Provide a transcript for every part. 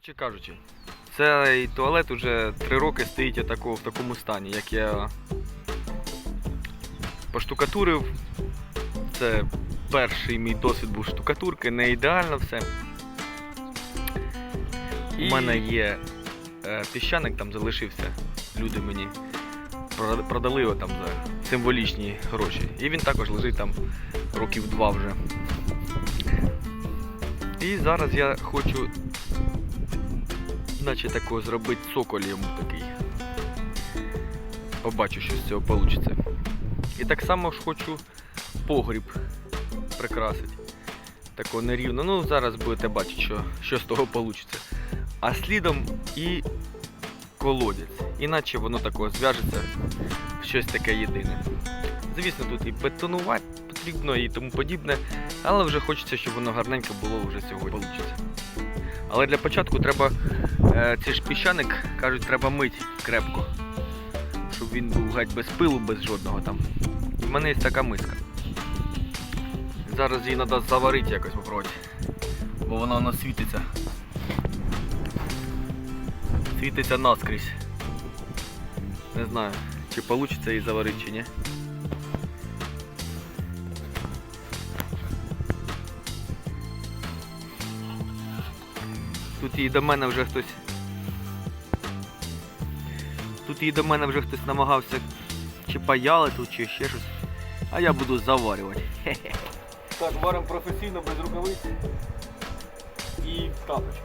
Коротше кажучи, цей туалет уже три роки стоїть в такому стані, як я поштукатурив. Це перший мій досвід був штукатурки, не ідеально все. У мене є е, піщаник, там залишився. Люди мені продали його там за символічні гроші. І він також лежить там років два вже. І зараз я хочу наче такого зробити цоколь йому такий. Побачу, що з цього вийде. І так само ж хочу погріб прикрасити. Такого нерівно. Ну, зараз будете бачити, що, що з того вийде. А слідом і колодязь. Іначе воно такого зв'яжеться в щось таке єдине. Звісно, тут і бетонувати потрібно і тому подібне, але вже хочеться, щоб воно гарненько було вже сьогодні. Але для початку треба е, цей ж піщаник, кажуть, треба мити крепко. Щоб він був геть без пилу, без жодного там. І в мене є така миска. Зараз її треба заварити якось попробувати. Бо вона у нас світиться. Світиться наскрізь. Не знаю, чи вийде її заварити, чи ні. Тут і до мене вже хтось. Тут і до мене вже хтось намагався чи паяли тут, чи ще щось. А я буду заварювати. Так, варимо професійно без рукавиць і капочка.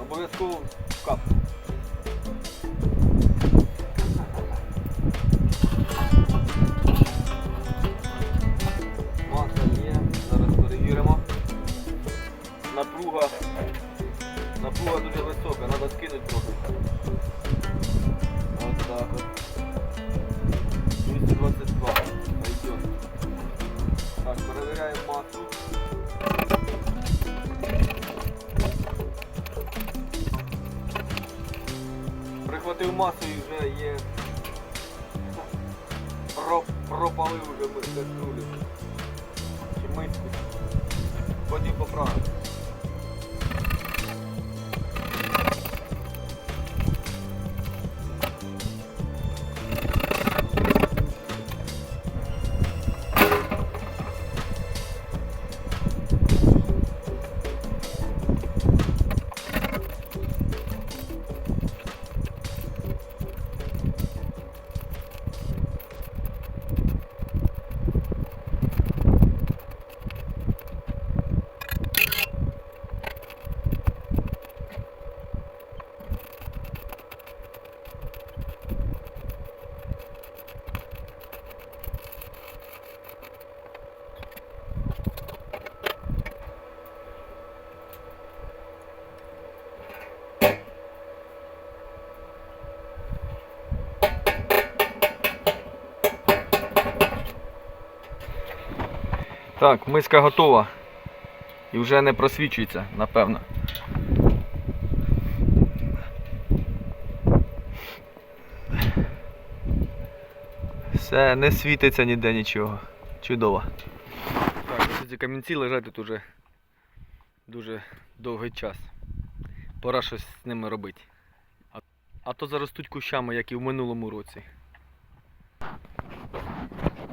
Обов'язково капка. Так, миска готова. І вже не просвічується, напевно. Все, не світиться ніде нічого. Чудово. Так, ось ці камінці лежать тут уже дуже довгий час. Пора щось з ними робити. А, то заростуть кущами, як і в минулому році.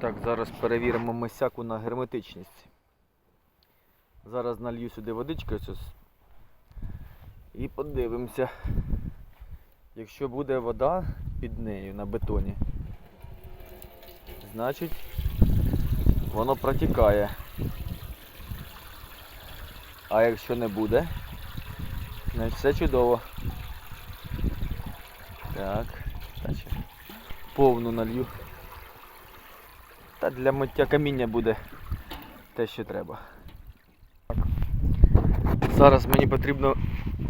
Так, зараз перевіримо мисяку на герметичність. Зараз налью сюди водички і подивимося. Якщо буде вода під нею на бетоні, значить воно протікає. А якщо не буде, значить все чудово. Так, повну налью. Та для миття каміння буде те, що треба. Зараз мені потрібно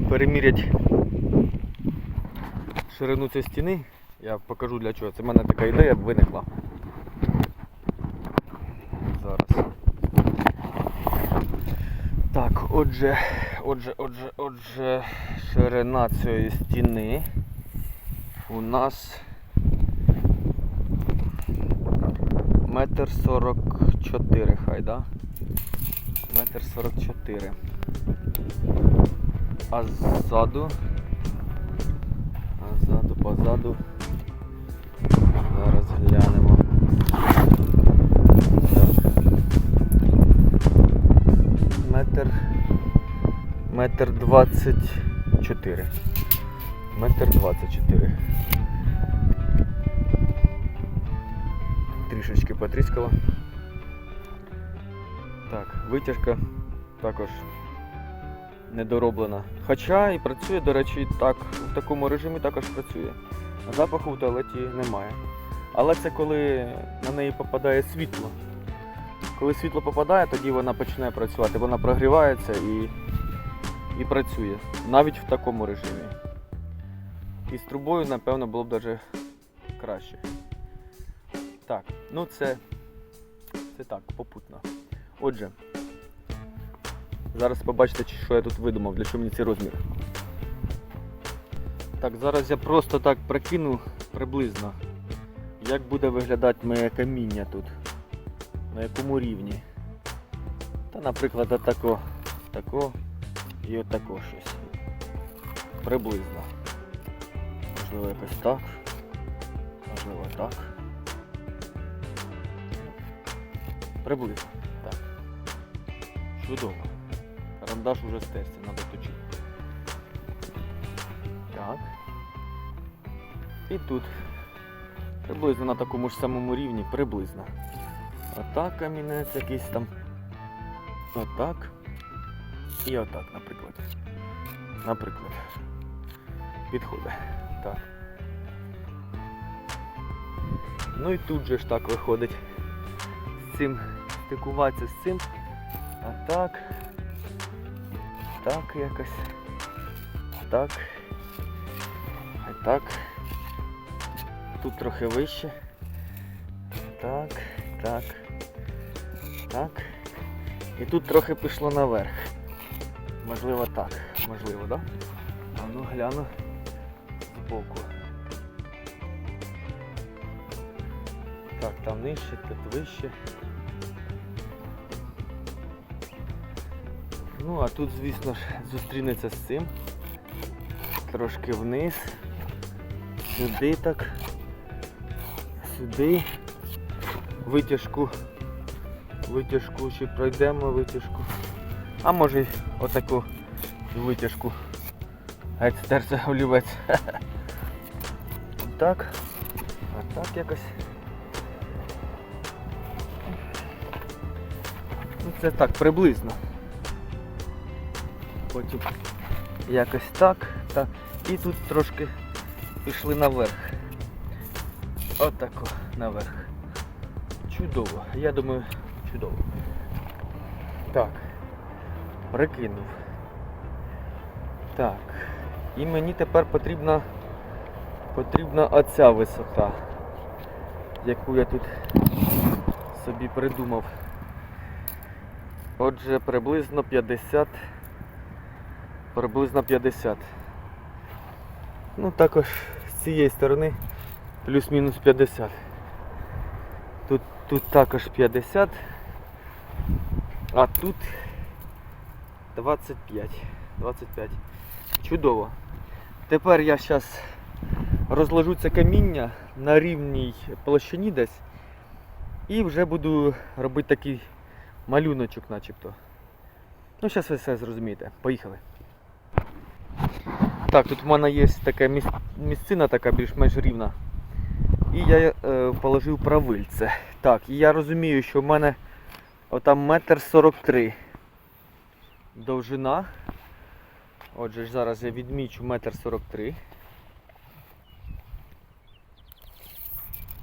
переміряти ширину цієї стіни. Я покажу для чого. Це в мене така ідея виникла. Зараз. Так, отже, отже, отже, отже, ширина цієї стіни у нас метр сорок чотири, хай, да? Метр сорок чотири. А ззаду. А ззаду, позаду. Зараз глянемо. Метр. Метр двадцять чотири. Метр двадцять чотири. Трішечки потріскало. Так, витяжка також недороблена. Хоча і працює, до речі, так, в такому режимі також працює. Запаху в туалеті немає. Але це коли на неї попадає світло. Коли світло попадає, тоді вона починає працювати. Вона прогрівається і, і працює. Навіть в такому режимі. І з трубою, напевно, було б навіть краще. Так, ну це, це так, попутно. Отже, зараз побачите, що я тут видумав, для чого мені цей розмір. Так, зараз я просто так прикину приблизно, як буде виглядати моє каміння тут. На якому рівні. Та, наприклад, отако, тако і отако щось. Приблизно. Можливо, якось так. Можливо, так. Приблизно. Так. Чудово. Карандаш уже стерся, треба точити. Так. І тут. Приблизно на такому ж самому рівні, приблизно. Отак камінець якийсь там. Отак. І отак, наприклад. Наприклад. Підходить. Так. Ну і тут же ж так виходить. Цим стикуватися з цим. А так. Так якось. Так. А так. Тут трохи вище. Так, так. Так. І тут трохи пішло наверх. Можливо так. Можливо, так? Да? А ну гляну збоку. Так, там нижче, тут вище. Ну, а тут, звісно ж, зустрінеться з цим. Трошки вниз. Сюди так. Сюди. Витяжку. Витяжку ще пройдемо витяжку. А може й отаку витяжку. Геть стерся олівець. Так. А так якось. Ну це так, приблизно. Потім якось так, так. І тут трошки пішли наверх. Отако наверх. Чудово. Я думаю, чудово. Так. Прикинув. Так. І мені тепер потрібна потрібна оця висота, яку я тут собі придумав. Отже, приблизно 50. Приблизно 50. Ну також з цієї сторони плюс-мінус 50. Тут, тут також 50. А тут 25. 25. Чудово. Тепер я зараз розложу це каміння на рівній площині десь. І вже буду робити такий малюночок начебто. Ну, зараз ви все зрозумієте. Поїхали. Так, тут в мене є така місцина така більш-менш рівна. І я е, положив правильце. Так, і я розумію, що в мене отам метр сорок три довжина. Отже зараз я відмічу метр сорок три.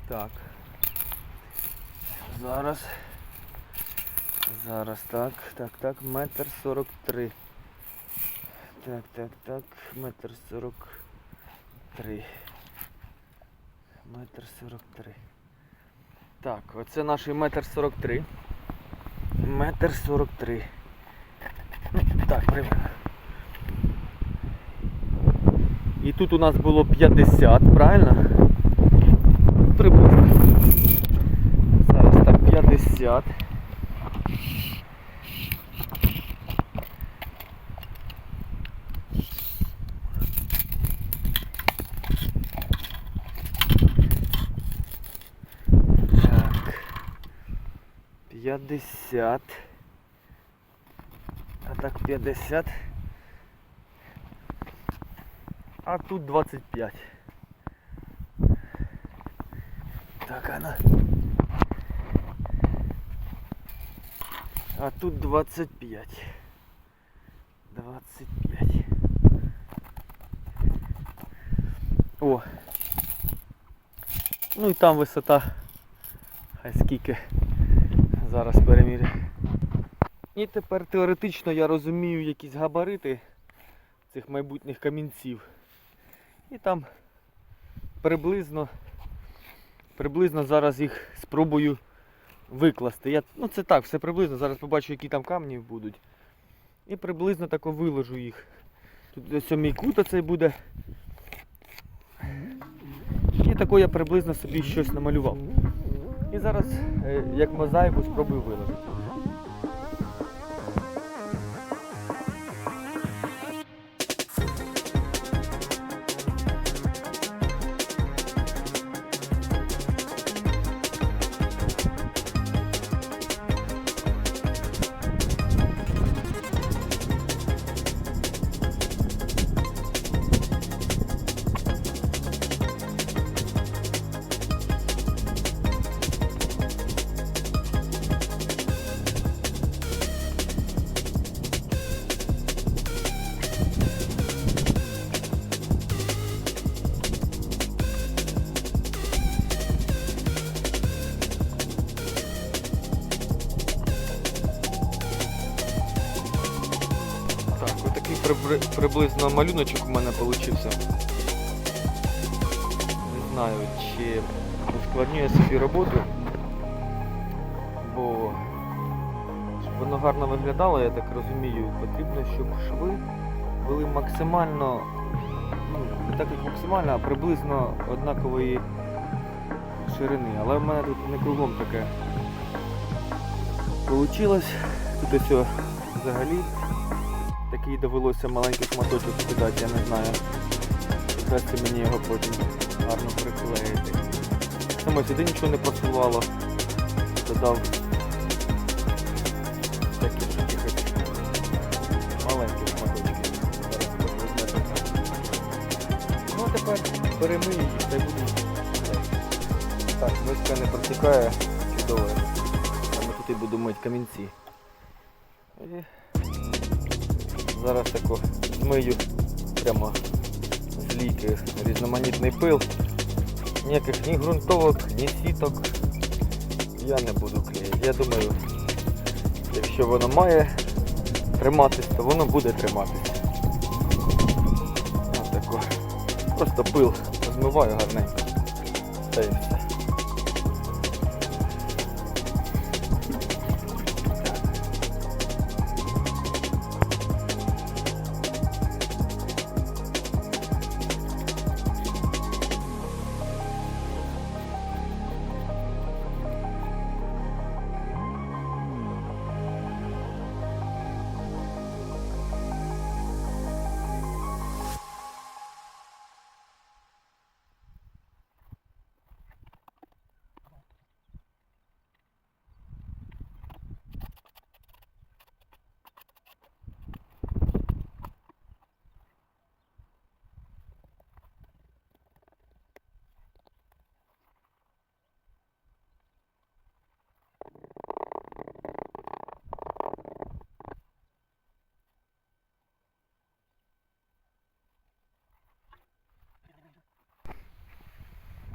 Так. Зараз. Зараз так, так, так, метр сорок три. Так, так, так, метр сорок три. Метр сорок три. Так, оце наш метр сорок три. Метр сорок три. Ну, так, примерно. І тут у нас було 50, правильно? Приблизно. Зараз так 50. 50. А так 50. А тут 25. Так, она. А тут 25. 25. О. Ну і там висота. Хай скільки. Зараз перемірю. І тепер теоретично я розумію якісь габарити цих майбутніх камінців. І там приблизно приблизно зараз їх спробую викласти. Я, ну це так, все приблизно. Зараз побачу, які там камні будуть. І приблизно тако виложу їх. Тут ось мій кут оцей буде. І тако я приблизно собі щось намалював. І зараз, е, як мозаїку, спробую виложити. Прибри- приблизно малюночок у мене получився. Не знаю, чи ускладнює собі роботу, бо щоб воно гарно виглядало, я так розумію, потрібно, щоб шви були максимально, ну, не так як максимально, а приблизно однакової ширини. Але в мене тут не кругом таке Получилось. Тут ось взагалі такий довелося маленький шматочок скидати, я не знаю. Вдасться мені його потім гарно приклеїти. Саме сюди нічого не просувало. Додав такі маленькі шматочки. Ну а тепер перемию їх та й буду. Так, миска не протікає, чудово. Саме тут і буду мити камінці. Зараз тако змию прямо з лійки різноманітний пил. Ніяких ні ґрунтовок, ні сіток я не буду клеїти. Я думаю, якщо воно має триматись, то воно буде триматись. Отако. Просто пил змиваю гарненько. Та і все.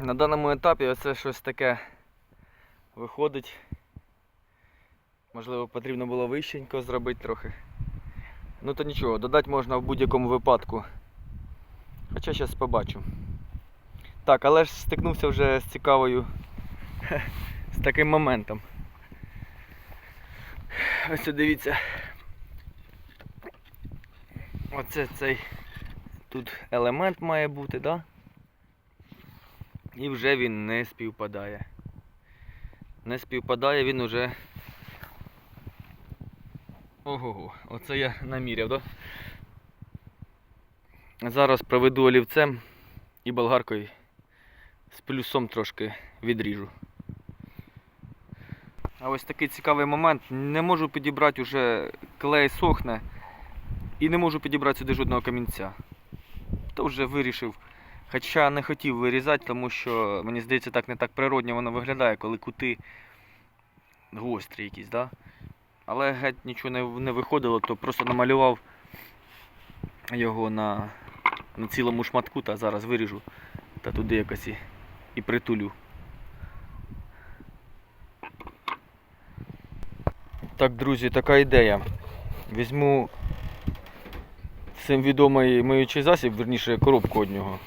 На даному етапі оце щось таке виходить. Можливо, потрібно було вищенько зробити трохи. Ну то нічого, додати можна в будь-якому випадку. Хоча зараз побачу. Так, але ж стикнувся вже з цікавою з таким моментом. Ось дивіться. Оце цей тут елемент має бути? Да? І вже він не співпадає. Не співпадає, він уже. Ого, оце я наміряв, да? Зараз проведу олівцем і болгаркою з плюсом трошки відріжу. А ось такий цікавий момент. Не можу підібрати уже клей сохне і не можу підібрати сюди жодного камінця. То вже вирішив. Хоча не хотів вирізати, тому що мені здається, так не так природньо воно виглядає, коли кути гострі якісь, да? Але геть нічого не, не виходило, то просто намалював його на, на цілому шматку, та зараз виріжу та туди якось і, і притулю. Так, друзі, така ідея. Візьму всім відомий миючий засіб, верніше коробку од нього.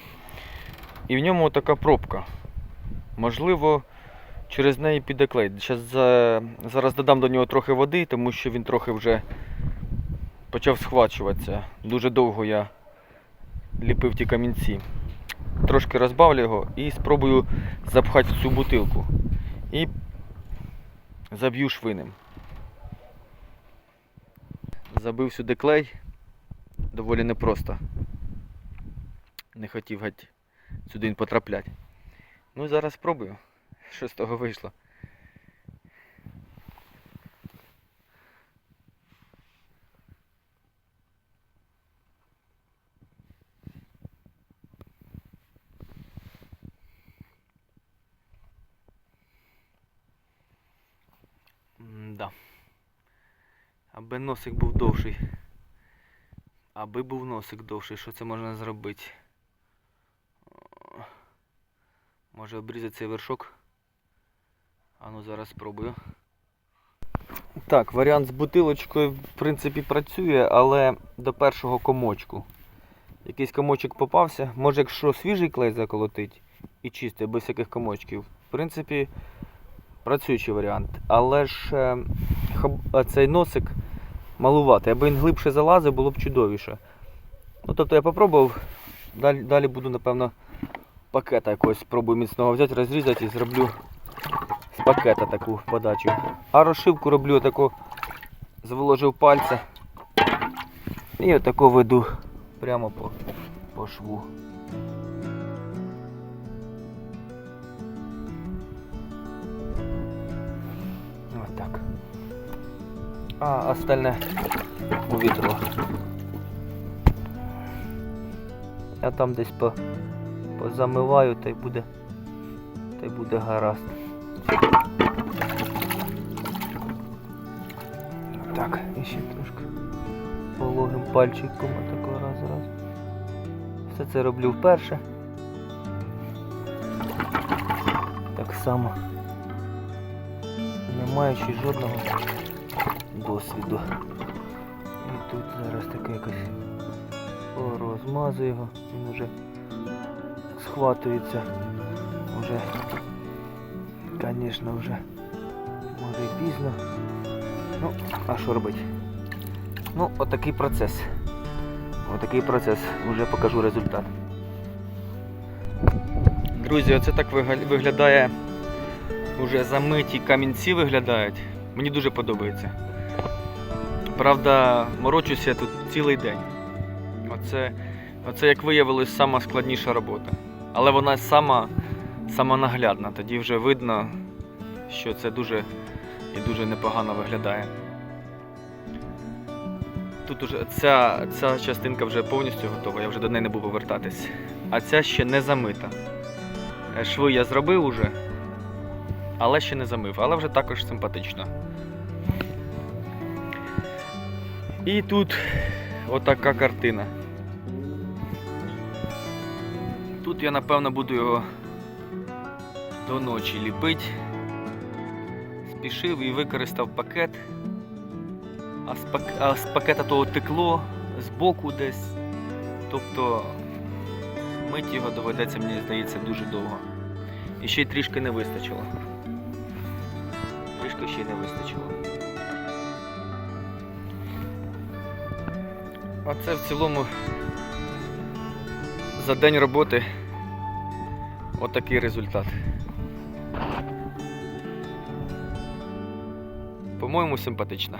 І в ньому така пробка. Можливо, через неї піде клей. Щас за... Зараз додам до нього трохи води, тому що він трохи вже почав схвачуватися. Дуже довго я ліпив ті камінці. Трошки розбавлю його і спробую запхати в цю бутилку. І заб'ю швинем. Забив сюди клей. Доволі непросто. Не хотів геть сюди потрапляти. Ну і зараз спробую, що з того вийшло. Да. Аби носик був довший. Аби був носик довший, що це можна зробити? Може обрізати цей вершок? А зараз спробую. Так, варіант з бутилочкою в принципі працює, але до першого комочку. Якийсь комочок попався. Може якщо свіжий клей заколотить і чистий, без всяких комочків. В принципі, працюючий варіант. Але ж е, цей носик малуватий. Аби він глибше залазив, було б чудовіше. Ну тобто я попробував. Далі, далі буду, напевно, пакета якогось спробую міцного взяти, розрізати і зроблю з пакета таку подачу. А розшивку роблю таку, зволожив пальця. І отако веду прямо по, по шву. А остальне у вітру. Я там десь по, позамиваю, та й буде, та й буде гаразд. Так, і ще трошки пологим пальчиком отако раз раз. Все це роблю вперше. Так само. Не маючи жодного досвіду. І тут зараз таке якось розмазую його, він вже схватується. Уже, звісно, вже може і пізно. Ну, а що робити? Ну, отакий процес. Отакий процес. Уже покажу результат. Друзі, оце так виглядає. Уже замиті камінці виглядають. Мені дуже подобається. Правда, морочуся тут цілий день. Оце, оце як виявилось, сама складніша робота. Але вона сама, сама наглядна. Тоді вже видно, що це дуже і дуже непогано виглядає. Тут уже ця, ця частинка вже повністю готова, я вже до неї не буду повертатись. А ця ще не замита. Е, Шви я зробив уже, але ще не замив, але вже також симпатично. І тут отака картина. Тут я напевно буду його до ночі ліпити. Спішив і використав пакет. А з, пак... а з пакета того текло збоку десь. Тобто мить його доведеться, мені здається, дуже довго. І ще й трішки не вистачило. Трішки ще й не вистачило. А це в цілому за день роботи отакий результат. По-моєму, симпатично.